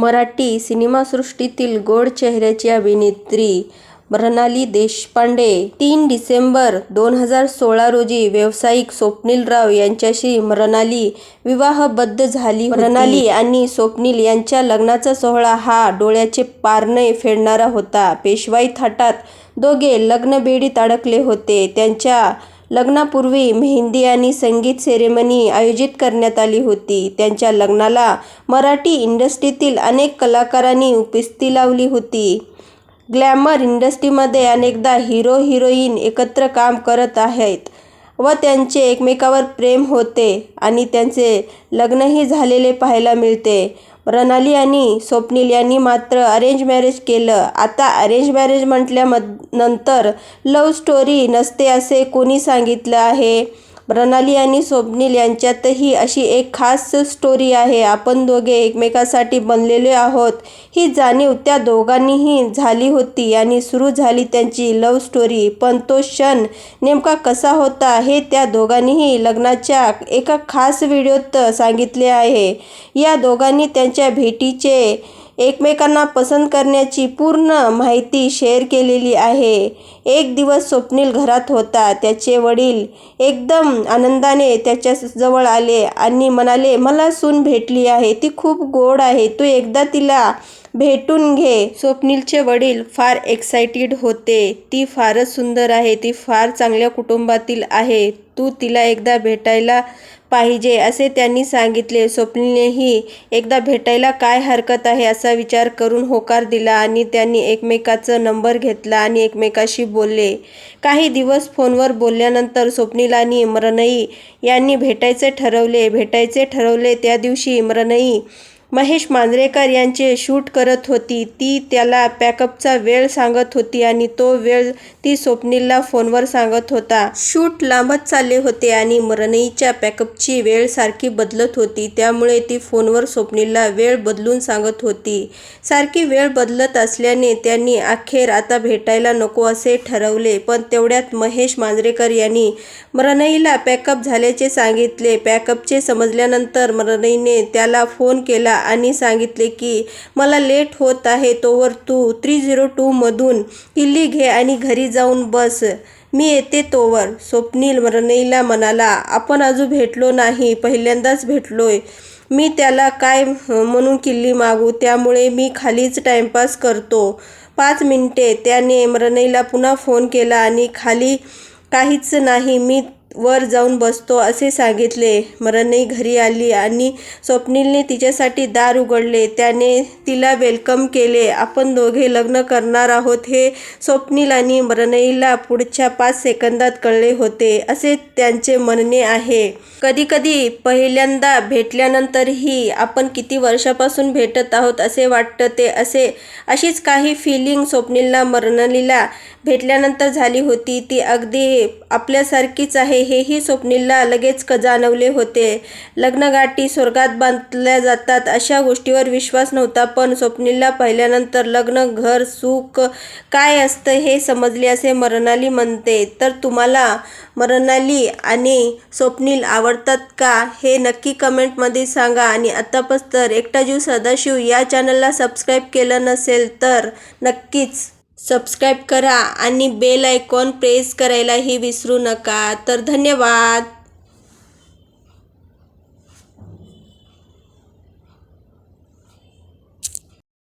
मराठी सिनेमासृष्टीतील गोड चेहऱ्याची अभिनेत्री मृणाली देशपांडे. तीन डिसेंबर दोन हजार सोळा रोजी व्यावसायिक स्वप्नील राव यांच्याशी मृणाली विवाहबद्ध झाली मृणाली आणि स्वप्नील यांच्या लग्नाचा सोहळा हा डोळ्याचे पारणे फेडणारा होता. पेशवाई थाटात दोघे लग्नबेडीत अडकले होते. त्यांच्या लग्नापूर्वी मेहंदी आणि संगीत सेरेमनी आयोजित करण्यात आली होती. त्यांच्या लग्नाला मराठी इंडस्ट्रीतील अनेक कलाकारांनी उपस्थिती लावली होती. ग्लॅमर इंडस्ट्रीमध्ये अनेकदा हिरो हिरोईन एकत्र काम करत आहेत. व त्यांचे एकमेकावर प्रेम होते आणि त्यांचे लग्नही झालेले पाहायला मिळते. मृणाली आणि स्वप्नील यांनी मात्र अरेंज मॅरेज केलं. आता अरेंज मॅरेज म्हटल्यानंतर लव्ह स्टोरी नसते असे कोणी सांगितलं आहे. प्रणाली आणि स्वप्नील यांच्यातही अशी एक खास स्टोरी आहे. आपण दोघे एकमेकासाठी बनलेले आहोत. ही जाणीव त्या दोघांनीही झाली होती आणि सुरू झाली त्यांची लव्ह स्टोरी पण तो क्षण नेमका कसा होता हे त्या दोघांनीही लग्नाच्या एका खास व्हिडिओत सांगितले आहे. या दोघांनी त्यांच्या भेटीचे एकमेकांना पसंत करण्याची पूर्ण माहिती शेअर केलेली आहे. एक दिवस स्वप्नील घरात होता. त्याचे वडील एकदम आनंदाने त्याच्याजवळ आले आणि म्हणाले मला सून भेटली आहे. ती खूप गोड आहे. तू एकदा तिला भेटून घे. स्वप्नीलचे वडील फार एक्सायटेड होते. ती फारच सुंदर आहे. ती फार चांगल्या कुटुंबातील आहे. तू तिला एकदा भेटायला पाहिजे असे त्यांनी सांगितले. स्वप्नीलनेही एकदा भेटायला काय हरकत आहे असा विचार करून होकार दिला आणि त्यांनी एकमेकाचा नंबर घेतला आणि एकमेकाशी बोलले. काही दिवस फोनवर बोलल्यानंतर स्वप्नील आणि इम्रनई यांनी भेटायचे ठरवले. भेटायचे ठरवले त्या दिवशी इम्रनई महेश मांजरेकर यांचे शूट करत होती. ती त्याला पॅकअपचा वेळ सांगत होती आणि तो वेळ ती स्वप्नीलला फोनवर सांगत होता. शूट लांबत चालले होते आणि मरणईच्या पॅकअपची वेळ सारखी बदलत होती. त्यामुळे ती फोनवर स्वप्नीलला वेळ बदलून सांगत होती. सारखी वेळ बदलत असल्याने त्यांनी अखेर आता भेटायला नको असे ठरवले. पण तेवढ्यात महेश मांजरेकर यांनी मरणईला पॅकअप झाल्याचे सांगितले. पॅकअपचे समजल्यानंतर मरणईने त्याला फोन केला आणि सांगितले की मला लेट होत आहे तोवर तू थ्री झिरो टूमधून किल्ली घे आणि घरी जाऊन बस. मी येते तोवर. स्वप्नील मृणयीला म्हणाला आपण अजून भेटलो नाही पहिल्यांदाच भेटलोय. मी त्याला काय म्हणून किल्ली मागू? त्यामुळे मी खालीच टाइमपास करतो. पाच मिनिटे त्याने मरणईला पुन्हा फोन केला आणि खाली काहीच नाही मी वर जाऊन बसतो असे सांगितले. मरणही घरी आली आणि स्वप्नीलने तिच्यासाठी दार उघडले. त्याने तिला वेलकम केले. आपण दोघे लग्न करणार आहोत हे स्वप्नील आणि मरणईला पुढच्या पाच सेकंदात कळले होते. असे त्यांचे म्हणणे आहे. कधीकधी पहिल्यांदा भेटल्यानंतरही आपण किती वर्षापासून भेटत आहोत असे वाटतं. ते असे अशीच काही फिलिंग स्वप्नीलला मरणलीला भेटल्यानंतर झाली होती. ती अगदी आपल्यासारखीच आहे. हेही स्वप्नीलला लगेच जाणवले होते. लग्नगाठी स्वर्गात बांधल्या जातात अशा गोष्टीवर विश्वास नव्हता पण स्वप्नीलला पाहिल्यानंतर लग्न घर सुख काय असतं हे समजले असे मरणाली म्हणते. तर तुम्हाला मरणाली आणि स्वप्नील आवडतात का हे नक्की कमेंटमध्ये सांगा आणि आतापास तर एकटा जीव सदाशिव या चॅनलला सबस्क्राईब केलं नसेल तर नक्कीच सबस्क्राईब करा आणि बेल आयकॉन प्रेस करायलाही विसरू नका. तर धन्यवाद.